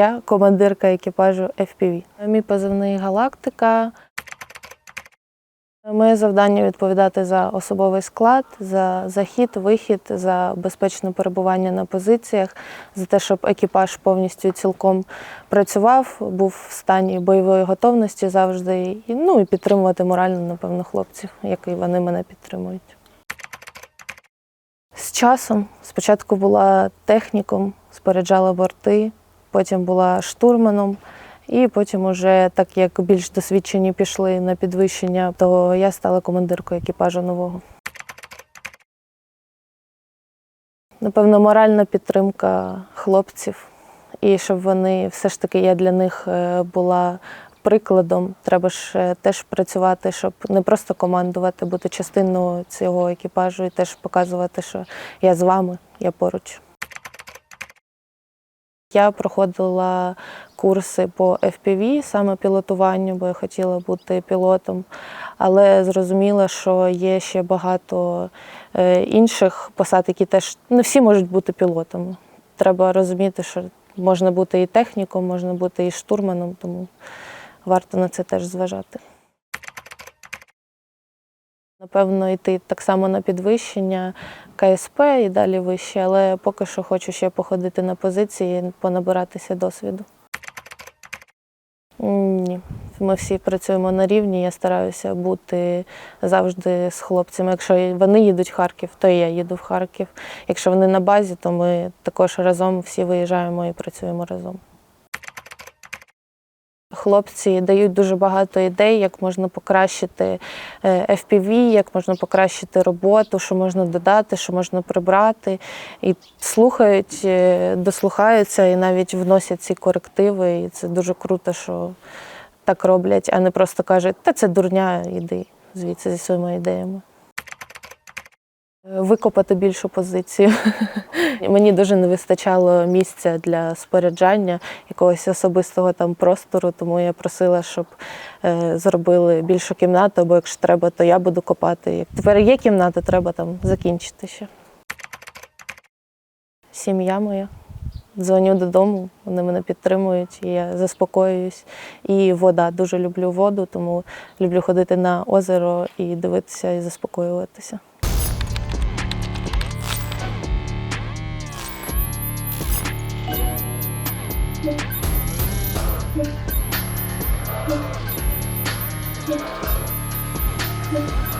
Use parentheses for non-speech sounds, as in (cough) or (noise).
Я командирка екіпажу FPV. Мій позивний Галактика. Моє завдання відповідати за особовий склад, за захід, вихід, за безпечне перебування на позиціях, за те, щоб екіпаж повністю цілком працював, був в стані бойової готовності завжди. І, ну і підтримувати морально, напевно, хлопців, як і вони мене підтримують. З часом спочатку була техніком, споряджала борти, потім була штурманом. І потім, уже так як більш досвідчені пішли на підвищення, то я стала командиркою екіпажу нового. Напевно, моральна підтримка хлопців, і щоб вони все ж таки я для них е, була прикладом. Треба ж е, теж працювати, щоб не просто командувати, бути частиною цього екіпажу і теж показувати, що я з вами, я поруч. Я проходила курси по FPV, саме пілотуванню, бо я хотіла бути пілотом, але зрозуміла, що є ще багато е, інших посад, які теж не всі можуть бути пілотами. Треба розуміти, що можна бути і техніком, можна бути і штурманом, тому варто на це теж зважати. Напевно, йти так само на підвищення КСП і далі вище, але поки що хочу ще походити на позиції, понабиратися досвіду. Ні, ми всі працюємо на рівні. Я стараюся бути завжди з хлопцями. Якщо вони їдуть в Харків, то і я їду в Харків. Якщо вони на базі, то ми також разом всі виїжджаємо і працюємо разом. Хлопці дають дуже багато ідей, як можна покращити е, FPV, як можна покращити роботу, що можна додати, що можна прибрати. І слухають, е, дослухаються і навіть вносять ці корективи. І це дуже круто, що так роблять, а не просто кажуть, та це дурня, іди звідси зі своїми ідеями. Викопати більшу позицію. (laughs) Мені дуже не вистачало місця для споряджання, якогось особистого там простору, тому я просила, щоб е, зробили більшу кімнату, або якщо треба, то я буду копати. Тепер є кімната, треба там закінчити ще. Сім'я моя. Дзвоню додому, вони мене підтримують, і я заспокоююсь. І вода. Дуже люблю воду, тому люблю ходити на озеро і дивитися і заспокоюватися. Thank you.